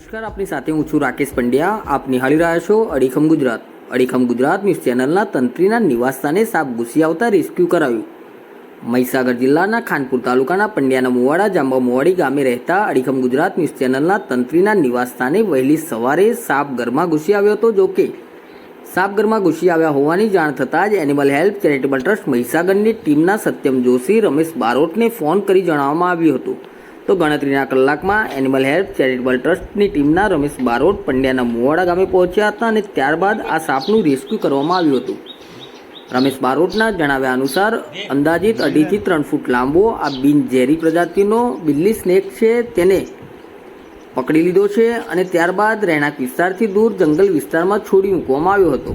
નમસ્કાર, આપની સાથે હું છું રાકેશ પંડ્યા. આપ નિહાળી રહ્યા છો અડીખમ ગુજરાત. અડીખમ ગુજરાત ન્યૂઝ ચેનલના તંત્રીના નિવાસસ્થાને સાપ ઘૂસી આવતા રેસ્ક્યુ કરાયું મહીસાગર જિલ્લાના ખાનપુર તાલુકાના પંડ્યાના મુવાડા, જાંબા મુવાડી ગામે રહેતા અડીખમ ગુજરાત ન્યૂઝ ચેનલના તંત્રીના નિવાસસ્થાને વહેલી સવારે સાપ ઘરમાં ઘૂસી આવ્યો હતો. જો કે, સાપ ઘરમાં ઘૂસી આવ્યા હોવાની જાણ થતાં જ એનિમલ હેલ્પ ચેરિટેબલ ટ્રસ્ટ મહીસાગરની ટીમના સત્યમ જોશી, રમેશ બારોટને ફોન કરી જણાવવામાં આવ્યું હતું. તો ગણતરીના કલાકમાં એનિમલ હેલ્પ ચેરિટેબલ ટ્રસ્ટની ટીમના રમેશ બારોટ પંડ્યાના મુવાડા ગામે પહોંચ્યા હતા અને ત્યારબાદ આ સાપનું રેસ્ક્યુ કરવામાં આવ્યું હતું. રમેશ બારોટના જણાવ્યા અનુસાર, અંદાજિત અઢીથી ત્રણ ફૂટ લાંબો આ બિન ઝેરી પ્રજાતિનો બિલ્લી સ્નેક છે, તેને પકડી લીધો છે અને ત્યારબાદ રહેણાંક વિસ્તારથી દૂર જંગલ વિસ્તારમાં છોડી મૂકવામાં આવ્યો હતો.